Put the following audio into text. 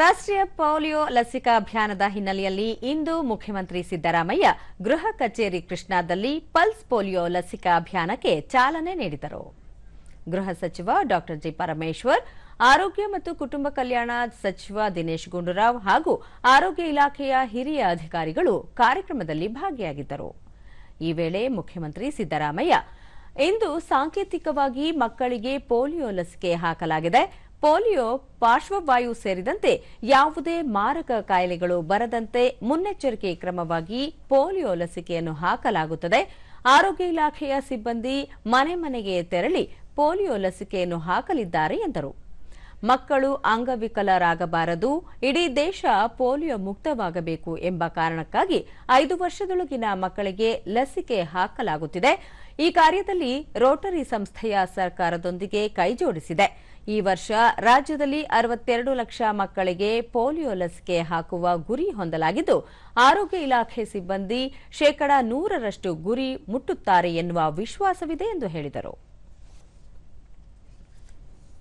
ರಾಷ್ಟ್ರೀಯ ಪೋಲಿಯೋ ಲಸಿಕಾ ಅಭಿಯಾನದ ಹಿನ್ನೆಲೆಯಲ್ಲಿ ಇಂದು ಮುಖ್ಯಮಂತ್ರಿ ಸಿದ್ದರಾಮಯ್ಯ ಗೃಹ ಕಚೇರಿ ಕೃಷ್ಣಾದಲ್ಲಿ ಪಲ್ಸ್ ಪೋಲಿಯೋ ಲಸಿಕಾ ಅಭಿಯಾನಕ್ಕೆ ಚಾಲನೆ ನೀಡಿದರು. ಗೃಹ ಸಚಿವ ಡಾ ಜಿ ಪರಮೇಶ್ವರ್, ಆರೋಗ್ಯ ಮತ್ತು ಕುಟುಂಬ ಕಲ್ಯಾಣ ಸಚಿವ ದಿನೇಶ್ ಗುಂಡೂರಾವ್ ಹಾಗೂ ಆರೋಗ್ಯ ಇಲಾಖೆಯ ಹಿರಿಯ ಅಧಿಕಾರಿಗಳು ಕಾರ್ಯಕ್ರಮದಲ್ಲಿ ಭಾಗಿಯಾಗಿದ್ದರು. ಈ ವೇಳೆ ಮುಖ್ಯಮಂತ್ರಿ ಸಿದ್ದರಾಮಯ್ಯ, ಇಂದು ಸಾಂಕೇತಿಕವಾಗಿ ಮಕ್ಕಳಿಗೆ ಪೋಲಿಯೋ ಲಸಿಕೆ ಹಾಕಲಾಗಿದೆ. ಪೋಲಿಯೋ, ಪಾರ್ಶ್ವವಾಯು ಸೇರಿದಂತೆ ಯಾವುದೇ ಮಾರಕ ಕಾಯಿಲೆಗಳು ಬರದಂತೆ ಮುನ್ನೆಚ್ಚರಿಕೆ ಕ್ರಮವಾಗಿ ಪೋಲಿಯೋ ಲಸಿಕೆಯನ್ನು ಹಾಕಲಾಗುತ್ತದೆ. ಆರೋಗ್ಯ ಇಲಾಖೆಯ ಸಿಬ್ಬಂದಿ ಮನೆ ಮನೆಗೆ ತೆರಳಿ ಪೋಲಿಯೋ ಲಸಿಕೆಯನ್ನು ಹಾಕಲಿದ್ದಾರೆ ಎಂದರು. ಮಕ್ಕಳು ಅಂಗವಿಕಲರಾಗಬಾರದು, ಇಡೀ ದೇಶ ಪೋಲಿಯೋ ಮುಕ್ತವಾಗಬೇಕು ಎಂಬ ಕಾರಣಕ್ಕಾಗಿ ಐದು ವರ್ಷದೊಳಗಿನ ಮಕ್ಕಳಿಗೆ ಲಸಿಕೆ ಹಾಕಲಾಗುತ್ತಿದೆ. ಈ ಕಾರ್ಯದಲ್ಲಿ ರೋಟರಿ ಸಂಸ್ಥೆಯ ಸರ್ಕಾರದೊಂದಿಗೆ ಕೈಜೋಡಿಸಿದೆ ಈ ವರ್ಷ ರಾಜ್ಯದಲ್ಲಿ ಅರವತ್ತೆರಡು ಲಕ್ಷ ಮಕ್ಕಳಿಗೆ ಪೋಲಿಯೋ ಲಸಿಕೆ ಹಾಕುವ ಗುರಿ ಹೊಂದಲಾಗಿದ್ದು, ಆರೋಗ್ಯ ಇಲಾಖೆ ಸಿಬ್ಬಂದಿ ಶೇಕಡಾ ನೂರರಷ್ಟು ಗುರಿ ಮುಟ್ಟುತ್ತಾರೆ ಎನ್ನುವ ವಿಶ್ವಾಸವಿದೆ ಎಂದು ಹೇಳಿದರು.